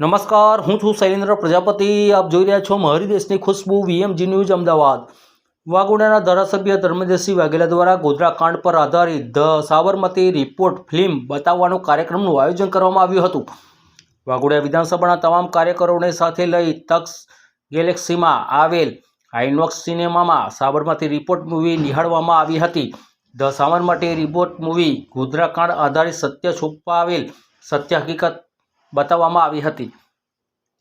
નમસ્કાર, હું છું શૈલેન્દ્ર પ્રજાપતિ. આપ જોઈ રહ્યા છો દેશની ખુશ્બુ વીએમજી ન્યૂઝ અમદાવાદ. વાઘોડાના ધારાસભ્ય ધર્મેન્દ્રસિંહ વાઘેલા દ્વારા ગોધરા કાંડ પર આધારિત ધ સાબરમતી રિપોર્ટ ફિલ્મ બતાવવાનો કાર્યક્રમનું આયોજન કરવામાં આવ્યું હતું. વાઘોડિયા વિધાનસભાના તમામ કાર્યકરોને સાથે લઈ તક્ષ ગેલેક્સીમાં આવેલ આઇનોક્સ સિનેમામાં સાબરમતી રિપોર્ટ મૂવી નિહાળવામાં આવી હતી. The Sabarmati report movie Godhra કાંડ આધારિત સત્ય છુપાવેલ સત્ય હકીકત બતાવવામાં આવી હતી.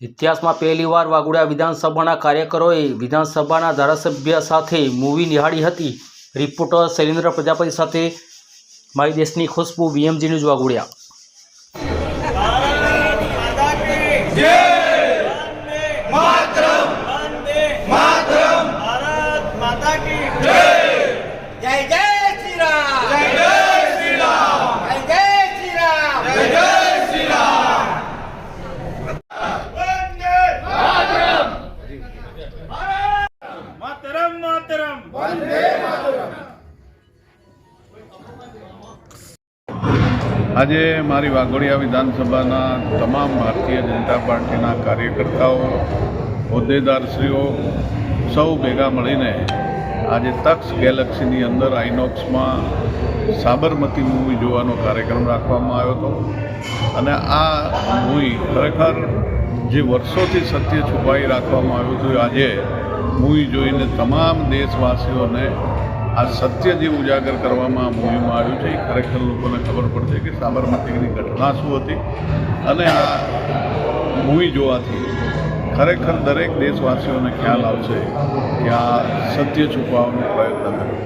ઇતિહાસમાં પહેલીવાર વાઘોડિયા વિધાનસભાના કાર્યકરોએ વિધાનસભાના ધારાસભ્ય સાથે મૂવી નિહાળી હતી. રિપોર્ટર શૈલેન્દ્ર પ્રજાપતિ સાથે મારી દેશની ખુશ્બુ, વીએમજી ન્યૂઝ વાગુડિયા. માત્ર માત્ર ભારત માતા કી જય! આજે મારી વાઘોડિયા વિધાનસભાના તમામ ભારતીય જનતા પાર્ટીના કાર્યકર્તાઓ, હોદ્દેદારશ્રીઓ સૌ ભેગા મળીને આજે તક્ષ ગેલેક્સીની અંદર આઇનોક્સમાં સાબરમતી મૂવી જોવાનો કાર્યક્રમ રાખવામાં આવ્યો હતો. અને આ મૂવી ખરેખર જે વર્ષોથી સત્ય છુપાઈ રાખવામાં આવ્યું હતું, આજે મૂવી જોઈને તમામ દેશવાસીઓને આ સત્ય જે ઉજાગર કરવામાં મૂવીમાં આવ્યું છે, એ ખરેખર લોકોને ખબર પડશે કે સાબરમતીની ઘટના શું હતી અને આ મૂવી જોવાથી ખરેખર દરેક દેશવાસીઓને ખ્યાલ આવશે કે આ સત્ય છુપાવવાનો પ્રયત્ન કર્યો.